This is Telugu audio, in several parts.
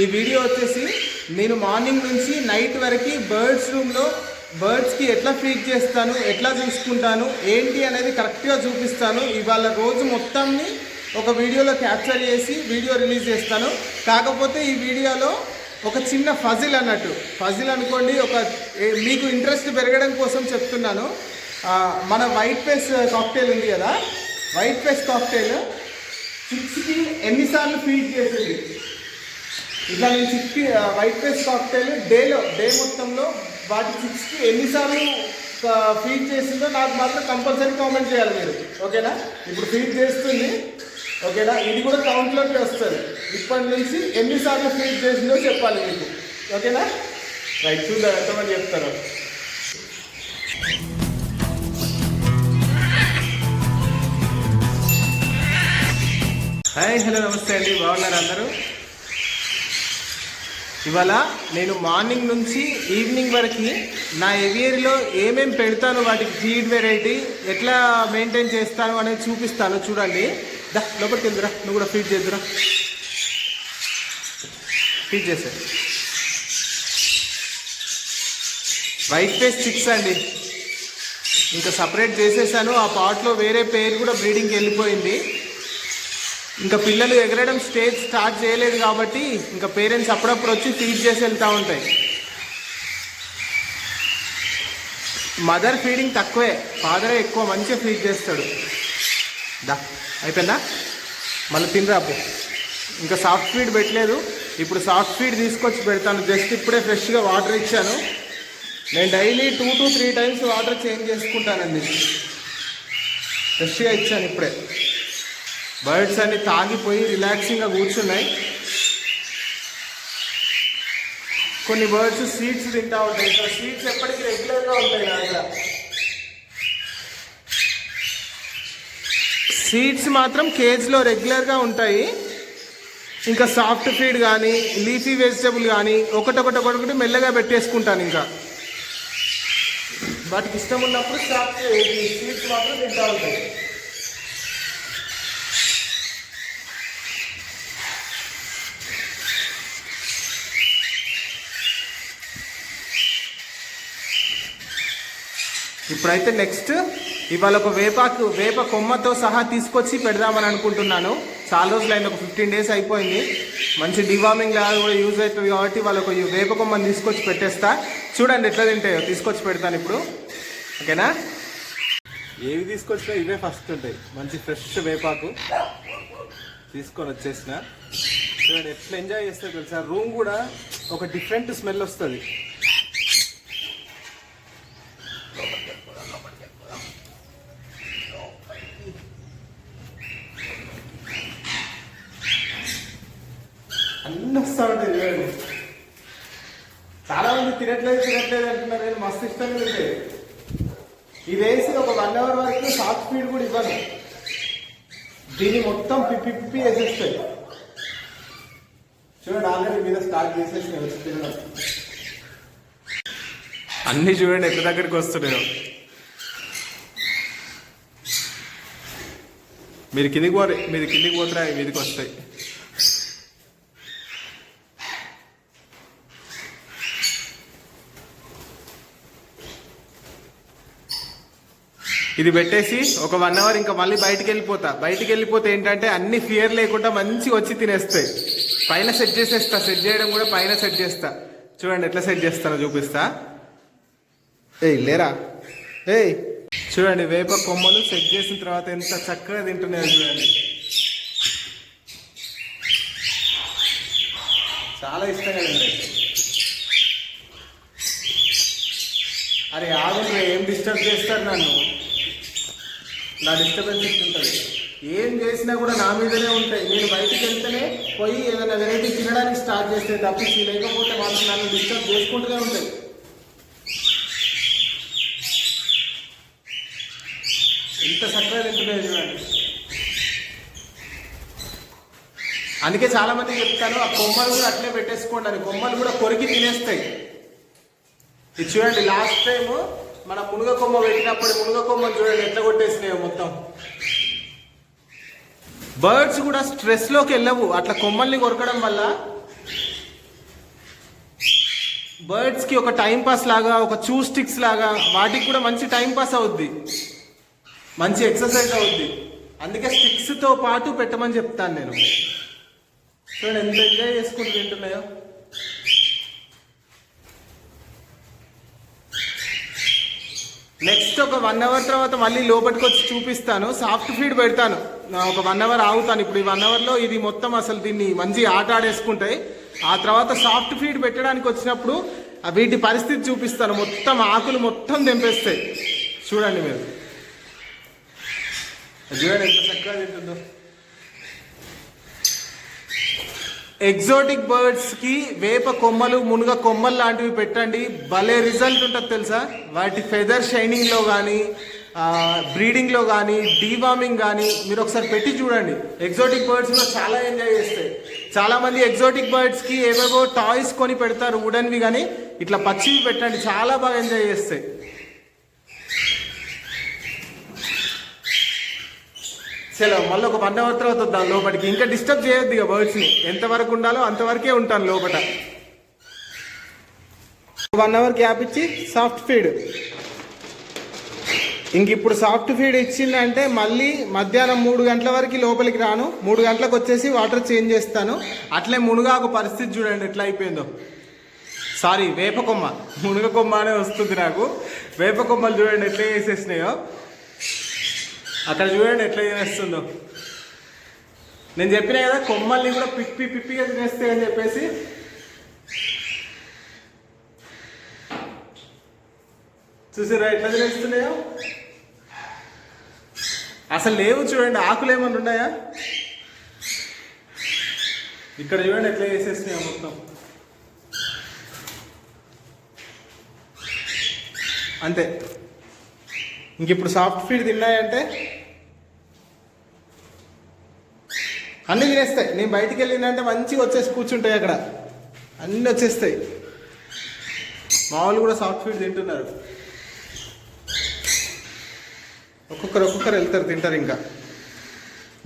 ఈ వీడియో వచ్చేసి నేను మార్నింగ్ నుంచి నైట్ వరకు బర్డ్స్ రూమ్లో బర్డ్స్కి ఎట్లా ఫీడ్ చేస్తాను ఎట్లా చూసుకుంటాను ఏంటి అనేది కరెక్ట్గా చూపిస్తాను. ఇవాళ రోజు మొత్తాన్ని ఒక వీడియోలో క్యాప్చర్ చేసి వీడియో రిలీజ్ చేస్తాను. కాకపోతే ఈ వీడియోలో ఒక చిన్న ఫజిల్ అన్నట్టు. ఫజిల్ అనుకోండి ఒక మీకు ఇంట్రెస్ట్ పెరగడం కోసం చెప్తున్నాను. మన వైట్ ఫేస్ కాక్టైల్ ఉంది కదా? వైట్ ఫేస్ కాక్టైల్ చిక్స్కి ఎన్నిసార్లు ఫీడ్ చేసింది? ఇట్లా నేను చిక్కి వైట్ ఫేస్ కాక్టైల్ డేలో డే మొత్తంలో వాటి చిక్స్కి ఎన్నిసార్లు ఫీడ్ చేసిందో నాకు మాత్రం కంపల్సరీ కామెంట్ చేయాలి మీరు. ఓకేనా? ఇప్పుడు ఫీడ్ చేస్తుంది. ఓకేనా? ఇది కూడా కౌంట్లోకి వస్తుంది. ఇప్పటి నుంచి ఎన్నిసార్లు ఫీడ్ చేసిందో చెప్పాలి మీకు. ఓకేనా? రైట్ చూద్దాం ఎంతమంది చెప్తారు. హాయ్ హలో నమస్తే అండి. బాగున్నారు అందరూ? ఇవాళ నేను మార్నింగ్ నుంచి ఈవినింగ్ వరకు నా ఎవియర్లో ఏమేమి పెడతాను వాటికి ఫీడ్ వెరైటీ ఎట్లా మెయింటైన్ చేస్తాను అనేది చూపిస్తాను. చూడండి. దా లోపలికి వెళ్దురా నువ్వు కూడా ఫీడ్ చేద్దురా. ఫీడ్ చేసే. వైట్ ఫేస్ చిక్స్ అండి. ఇంకా సపరేట్ చేసేసాను. ఆ పాట్లో వేరే పేరు కూడా బ్రీడింగ్కి వెళ్ళిపోయింది. ఇంకా పిల్లలు ఎగరడం స్టేజ్ స్టార్ట్ చేయలేదు కాబట్టి ఇంకా పేరెంట్స్ అప్పుడప్పుడు వచ్చి ఫీడ్ చేసి వెళ్తూ ఉంటాయి. మదర్ ఫీడింగ్ తక్కువే ఫాదరే ఎక్కువ మంచిగా ఫీడ్ చేస్తాడు. దా అయిపోయిందా? మళ్ళీ తినరాపు ఇంకా సాఫ్ట్ ఫీడ్ పెట్టలేదు. ఇప్పుడు సాఫ్ట్ ఫీడ్ తీసుకొచ్చి పెడతాను. జస్ట్ ఇప్పుడే ఫ్రెష్గా వాటర్ ఇచ్చాను. నేను daily two to three times water change చేసుకుంటానండి. ఫ్రెష్గా ఇచ్చాను ఇప్పుడే. బర్డ్స్ అన్ని తాగిపోయి రిలాక్సింగ్గా కూర్చున్నాయి. కొన్ని బర్డ్స్ సీడ్స్ తింటా ఉంటాయి. ఇక్కడ సీడ్స్ ఎప్పటికీ రెగ్యులర్గా ఉంటాయి నా సీడ్స్ మాత్రం కేజ్లో రెగ్యులర్గా ఉంటాయి. ఇంకా సాఫ్ట్ ఫీడ్ కానీ లీఫీ వెజిటబుల్ కానీ ఒకటొకటి ఒకటి మెల్లగా పెట్టేసుకుంటాను ఇంకా. వాటికి ఇష్టం ఉన్నప్పుడు సాఫ్ట్ సీడ్స్ మాత్రం తింటా ఉంటాయి. ఇప్పుడైతే నెక్స్ట్ ఇవాళ ఒక వేపాకు వేప కొమ్మతో సహా తీసుకొచ్చి పెడదామని అనుకుంటున్నాను. చాలా రోజులు అయింది ఒక ఫిఫ్టీన్ డేస్ అయిపోయింది. మంచి డివార్మింగ్ లాగా కూడా యూజ్ అవుతుంది కాబట్టి వాళ్ళకు ఒక వేప కొమ్మని తీసుకొచ్చి పెట్టేస్తా. చూడండి ఎట్లా తింటాయో తీసుకొచ్చి పెడతాను ఇప్పుడు. ఓకేనా? ఏవి తీసుకొచ్చినా ఇవే ఫస్ట్ ఉంటాయి. మంచి ఫ్రెష్ వేపాకు. తీసుకొని వచ్చేసిన. చూడండి ఎట్లా ఎంజాయ్ చేస్తే తెలుసా? రూమ్ కూడా ఒక డిఫరెంట్ స్మెల్ వస్తుంది. అన్నీ చూడండి చాలా మంది తినట్లేదు తినట్లేదు అంటున్నారు నేను మస్తు ఇష్టంగా తింటే ఇది వేసి ఒక వన్ అవర్ వరకు సాఫ్ట్ స్పీడ్ కూడా ఇవ్వను. దీన్ని మొత్తం పిప్పి పిప్పి వేసేస్తాయి చూడండి ఆల్రెడీ మీద స్టార్ట్ చేసేసి వచ్చి తిన్నాను అన్నీ చూడండి ఎక్కడ దగ్గరికి వస్తున్నాయో. మీరు కిందికి పోరు మీరు కిందికి పోతారా అవి మీదకి వస్తాయి. ఇది పెట్టేసి ఒక వన్ అవర్ ఇంకా మళ్ళీ బయటికి వెళ్ళిపోతా బయటికి వెళ్ళిపోతే ఏంటంటే అన్ని ఫియర్ లేకుండా మంచిగా వచ్చి తినేస్తాయి పైన సెట్ చేసేస్తా. సెట్ చేయడం కూడా పైన సెట్ చేస్తా. చూడండి ఎట్లా సెట్ చేస్తానో చూపిస్తా. ఏయ్ లేరా? ఏయ్. చూడండి వేప కొమ్మలు సెట్ చేసిన తర్వాత ఎంత చక్కగా తింటున్నాయో చూడండి. చాలా ఇష్టంగా తింటాయి. అరే ఆగు ఏం డిస్టర్బ్ చేస్తారు నన్ను? నా డిస్టర్బెన్స్ ఉంటుంది? ఏం చేసినా కూడా నా మీదనే ఉంటాయి. నేను బయటికి వెళ్తేనే పోయి ఏదైనా వెరైటీ తినడానికి స్టార్ట్ చేస్తే తప్పించి లేకపోతే వాళ్ళు నన్ను డిస్టర్బ్ చేసుకుంటూనే ఉంటాయి ఇంత చక్కగా తింటున్నాయి చూడండి. అందుకే చాలా మంది చెప్తాను ఆ కొమ్మలు కూడా అట్లే పెట్టేసుకోండి అని. కొమ్మలు కూడా కొరికి తినేస్తాయి. ఇది చూడండి లాస్ట్ టైము మన మునుగ కొమ్మ పెట్టినప్పుడు మునుగ కొమ్మను చూడండి ఎట్లా కొట్టేసినాయో మొత్తం. బర్డ్స్ కూడా స్ట్రెస్లోకి వెళ్ళవు. అట్లా కొమ్మల్ని కొరకడం వల్ల బర్డ్స్కి ఒక టైం పాస్ లాగా ఒక చూ స్టిక్స్ లాగా వాటికి కూడా మంచి టైం పాస్ అవుద్ది. మంచి ఎక్సర్సైజ్ అవుద్ది. అందుకే స్టిక్స్తో పాటు పెట్టమని చెప్తాను నేను. చూడండి ఎంత ఎంజాయ్ చేసుకుంటూ తింటున్నాయో. నెక్స్ట్ ఒక వన్ అవర్ తర్వాత మళ్ళీ లోపలికి వచ్చి చూపిస్తాను. సాఫ్ట్ ఫీడ్ పెడతాను. ఒక వన్ అవర్ ఆగుతాను. ఇప్పుడు ఈ వన్ అవర్లో ఇది మొత్తం అసలు దీన్ని మంచి ఆట ఆడేసుకుంటాయి. ఆ తర్వాత సాఫ్ట్ ఫీడ్ పెట్టడానికి వచ్చినప్పుడు వీటి పరిస్థితి చూపిస్తాను. మొత్తం ఆకులు మొత్తం తెంపేస్తాయి. చూడండి మీరు. చూడండి ఎంత చక్కగా తింటుందో. ఎగ్జోటిక్ బర్డ్స్కి వేప కొమ్మలు మునుగ కొమ్మలు లాంటివి పెట్టండి. భలే రిజల్ట్ ఉంటుంది తెలుసా? వాటి ఫెదర్ షైనింగ్లో కానీ బ్రీడింగ్లో కానీ డీవార్మింగ్ కానీ మీరు ఒకసారి పెట్టి చూడండి. ఎగ్జోటిక్ బర్డ్స్లో చాలా ఎంజాయ్ చేస్తాయి. చాలా మంది ఎగ్జోటిక్ బర్డ్స్కి ఏవేవో టాయ్స్ కొని పెడతారు వుడన్వి కానీ ఇట్లా పచ్చివి పెట్టండి చాలా బాగా ఎంజాయ్ చేస్తాయి. సెలవు మళ్ళీ ఒక వన్ అవర్ తర్వాత వద్దాం లోపలికి. ఇంకా డిస్టర్బ్ చేయొద్దు ఇక బర్డ్స్ని. ఎంతవరకు ఉండాలో అంతవరకే ఉంటాను లోపల వన్ అవర్ గ్యాప్ ఇచ్చి సాఫ్ట్ ఫీడ్ ఇంక ఇప్పుడు సాఫ్ట్ ఫీడ్ ఇచ్చిందంటే మళ్ళీ మధ్యాహ్నం మూడు గంటల వరకు లోపలికి రాను. మూడు గంటలకు వచ్చేసి వాటర్ చేంజ్ చేస్తాను. అట్లే మునుగాకు పరిస్థితి చూడండి ఎట్లా అయిపోయిందో. సారీ వేప కొమ్మ. మునుగ కొమ్మ అనే వస్తుంది నాకు. వేప కొమ్మలు చూడండి ఎట్లా వేసేసినాయో అక్కడ చూడండి ఎట్లా తినేస్తుందో. నేను చెప్పిన కదా కొమ్మల్ని కూడా పిప్పి పిప్పిగా తినేస్తాయి అని చెప్పేసి. చూసారా ఎట్లా తినేస్తున్నాయో? అసలు లేవు చూడండి ఆకులు ఏమన్నా ఉన్నాయా? ఇక్కడ చూడండి ఎట్లా వేసేస్తున్నాయో మొత్తం. అంతే. ఇంక ఇప్పుడు సాఫ్ట్ ఫీడ్ తిన్నాయంటే అన్నీ తినేస్తాయి. నేను బయటికి వెళ్ళిందంటే మంచిగా వచ్చేసి కూర్చుంటాయి అక్కడ. అన్నీ వచ్చేస్తాయి. మామూలు కూడా సాఫ్ట్ ఫీడ్ తింటున్నారు. ఒక్కొక్కరు ఒక్కొక్కరు వెళ్తారు తింటారు ఇంకా.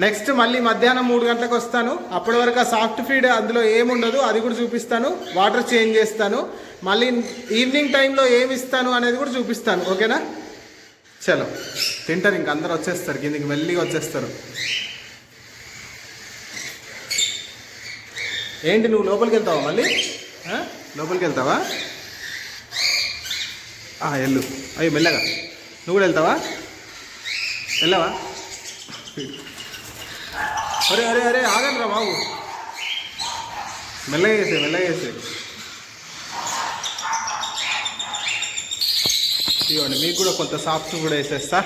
నెక్స్ట్ మళ్ళీ మధ్యాహ్నం మూడు గంటలకు వస్తాను. అప్పటి వరకు ఆ సాఫ్ట్ ఫీడ్ అందులో ఏముండదు అది కూడా చూపిస్తాను. వాటర్ చేంజ్ చేస్తాను. మళ్ళీ ఈవినింగ్ టైంలో ఏమి ఇస్తాను అనేది కూడా చూపిస్తాను. ఓకేనా చలో. తింటారు ఇంక అందరు వచ్చేస్తారు. కిందికి మెల్లిగా వచ్చేస్తారు. ఏంటి నువ్వు లోపలికి వెళ్తావా మళ్ళీ? లోపలికి వెళ్తావా ఆ, వెళ్ళు. అయ్యో మెల్లగా. నువ్వు కూడా వెళ్తావా? వెళ్ళవా? అరే అరే అరే ఆగండి రా బాబు. మెల్లగా వేసే మెల్లగా వేసే ఇవ్వండి మీకు కూడా కొంత సాఫ్ట్ కూడా వేసేస్తా.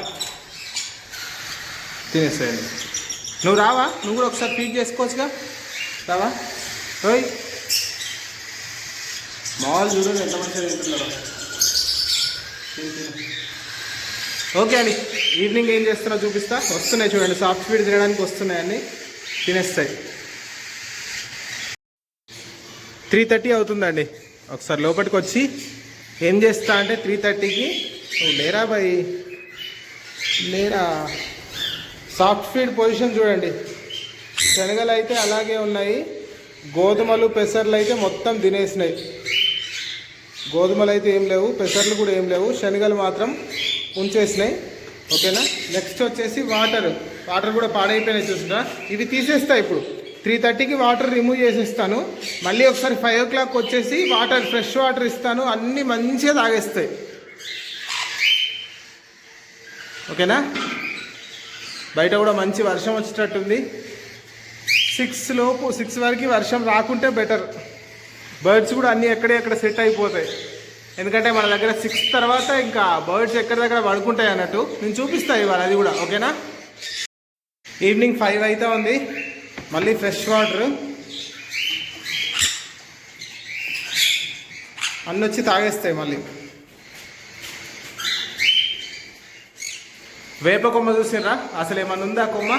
తినేసేయండి. నువ్వు రావా? నువ్వు కూడా ఒకసారి ఫీడ్ చేసుకోవచ్చుగా? రావా? ఓయ్. మామూలు చూడండి ఎంత మంచిగా తింటున్నారో ఓకే అండి ఈవినింగ్ ఏం చేస్తున్నా చూపిస్తా. వస్తున్నాయి చూడండి సాఫ్ట్ స్పీడ్ తినడానికి వస్తున్నాయి అన్ని. తినేస్తాయి. త్రీ థర్టీ అవుతుందండి. ఒకసారి లోపలికి వచ్చి ఏం చేస్తా అంటే త్రీ థర్టీకి లేరా బాయ్ లేరా? సాఫ్ట్ ఫీడ్ పొజిషన్ చూడండి. శనగలు అయితే అలాగే ఉన్నాయి. గోధుమలు పెసర్లు అయితే మొత్తం తినేసినాయి. గోధుమలు అయితే ఏం లేవు పెసర్లు కూడా ఏం లేవు శనగలు మాత్రం ఉంచేసినాయి. ఓకేనా? నెక్స్ట్ వచ్చేసి వాటర్ వాటర్ కూడా పాడైపోయినాయి చూసినా. ఇవి తీసేస్తా ఇప్పుడు. త్రీ థర్టీకి వాటర్ రిమూవ్ చేసేస్తాను. మళ్ళీ ఒకసారి ఫైవ్ ఓ క్లాక్ వచ్చేసి వాటర్ ఫ్రెష్ వాటర్ ఇస్తాను. అన్నీ మంచిగా తాగేస్తాయి. ఓకేనా? బయట కూడా మంచి వర్షం వచ్చేటట్టుంది. సిక్స్ లోపు సిక్స్ వరకు వర్షం రాకుంటే బెటర్. బర్డ్స్ కూడా అన్నీ ఎక్కడే ఎక్కడ సెట్ అయిపోతాయి. ఎందుకంటే మన దగ్గర సిక్స్ తర్వాత ఇంకా బర్డ్స్ ఎక్కడ దగ్గర పడుకుంటాయి అన్నట్టు నేను చూపిస్తాను ఇవాళ అది కూడా ఓకేనా? ఈవినింగ్ ఫైవ్ అయితే ఉంది. మళ్ళీ ఫ్రెష్ వాటర్. అన్నీ వచ్చి తాగేస్తాయి మళ్ళీ. వేప కొమ్మ చూసిర్రా? అసలు ఏమన్నా ఉందా కొమ్మ?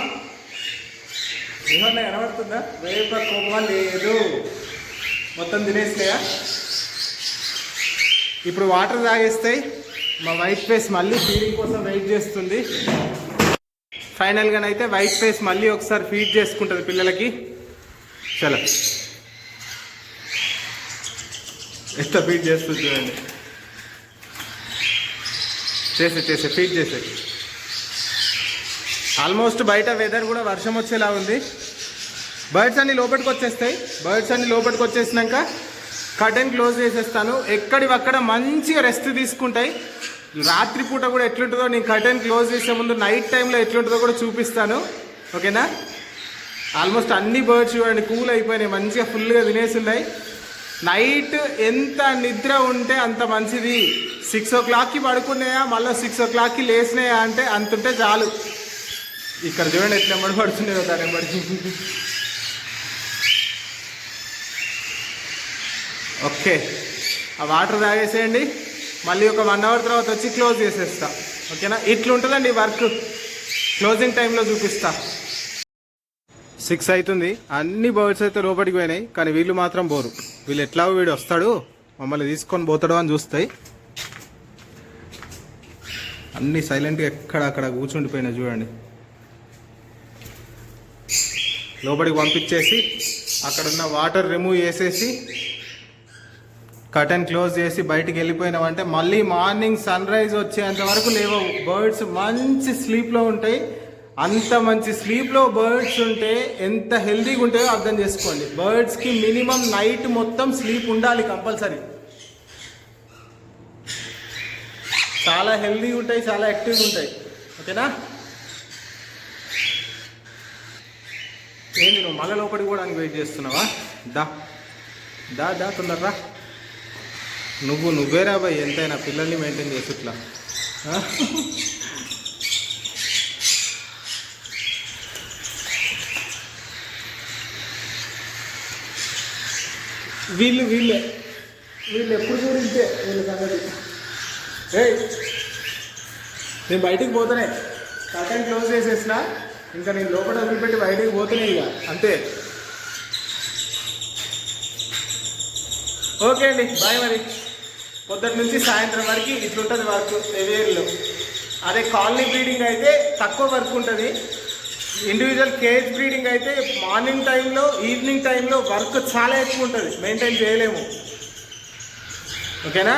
ఏమన్నా కనబడుతుందా? వేప కొమ్మ లేదు. మొత్తం తినేస్తాయా ఇప్పుడు వాటర్ తాగేస్తాయి మా వైట్ ఫేస్ మళ్ళీ ఫీడింగ్ కోసం వెయిట్ చేస్తుంది. ఫైనల్గానైతే వైట్ ఫేస్ మళ్ళీ ఒకసారి ఫీడ్ చేసుకుంటుంది పిల్లలకి. చలో. ఎంత ఫీడ్ చేస్తుంది చూడండి. చేసే చేసే ఫీడ్ చేసే. ఆల్మోస్ట్ బయట వెదర్ కూడా వర్షం వచ్చేలా ఉంది. బర్డ్స్ అన్ని లోపలికి వచ్చేస్తాయి. బర్డ్స్ అన్ని లోపలికి వచ్చేసినాక కర్టెన్ క్లోజ్ చేసేస్తాను. ఎక్కడివక్కడ మంచిగా రెస్ట్ తీసుకుంటాయి. రాత్రిపూట కూడా ఎట్లుంటుందో నేను కర్టెన్ క్లోజ్ చేసే ముందు నైట్ టైంలో ఎట్లుంటుందో కూడా చూపిస్తాను. ఓకేనా? ఆల్మోస్ట్ అన్ని బర్డ్స్ చూడండి కూల్ అయిపోయినాయి. మంచిగా ఫుల్గా తినేసి ఉన్నాయి. నైట్ ఎంత నిద్ర ఉంటే అంత మంచిది. సిక్స్ ఓ క్లాక్కి పడుకున్నాయా? మళ్ళీ సిక్స్ ఓ క్లాక్కి లేచినాయా అంటే అంత ఉంటే చాలు. ఇక్కడ చూడండి ఎట్లా ఎంబడి పడుతున్నాయో దాని ఎంబడి ఓకే. ఆ వాటర్ తాగేసేయండి. మళ్ళీ ఒక వన్ అవర్ తర్వాత వచ్చి క్లోజ్ చేసేస్తా. ఓకేనా? ఇట్లుంటుందండి వర్క్. క్లోజింగ్ టైంలో చూపిస్తా. సిక్స్ అవుతుంది అన్ని బర్డ్స్ అయితే లోపలికి పోయినాయి కానీ వీళ్ళు మాత్రం పోరు. వీళ్ళు ఎట్లా వీడు వస్తాడు? మమ్మల్ని తీసుకొని పోతాడు అని చూస్తాయి. అన్ని సైలెంట్గా ఎక్కడ అక్కడ కూర్చుండిపోయినాయి చూడండి. లోపలికి పంపించేసి అక్కడున్న వాటర్ రిమూవ్ చేసేసి కటన్ క్లోజ్ చేసి బయటికి వెళ్ళిపోయినామంటే మళ్ళీ మార్నింగ్ సన్ రైజ్ వచ్చేంత వరకు లేవవు. బర్డ్స్ మంచి స్లీప్లో ఉంటాయి. అంత మంచి స్లీప్లో బర్డ్స్ ఉంటే ఎంత హెల్దీగా ఉంటాయో అర్థం చేసుకోండి. బర్డ్స్కి మినిమం నైట్ మొత్తం స్లీప్ ఉండాలి కంపల్సరీ. చాలా హెల్దీగా ఉంటాయి చాలా యాక్టివ్గా ఉంటాయి. ఓకేనా? ఏంటి నువ్వు మళ్ళీ లోపలికి కూడా వెయిట్ చేస్తున్నావా? దా. దా దా తొందర్రా నువ్వు నువ్వేరా బాయ్ ఎంతైనా పిల్లల్ని మెయింటైన్ చేసిట్లా వీళ్ళు వీళ్ళే. వీళ్ళు ఎప్పుడు గురించే వీళ్ళ సంగతి? ఏయ్ నేను బయటికి పోతానే. కటన్ క్లోజ్ చేసేసిన ఇంకా నేను లోపల వదిలిపెట్టి బయటికి పోతానే ఇక. అంతే. ఓకే అండి బాయ్ మరి. పొద్దున్న నుంచి సాయంత్రం వరకు ఇట్లుంటుంది వర్క్ ఎవేర్లో అదే కాలనీ బ్రీడింగ్ అయితే తక్కువ వర్క్ ఉంటుంది. ఇండివిజువల్ కేజ్ బ్రీడింగ్ అయితే మార్నింగ్ టైంలో ఈవినింగ్ టైంలో వర్క్ చాలా ఎక్కువ ఉంటుంది. మెయింటైన్ చేయలేము. ఓకేనా?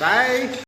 బాయ్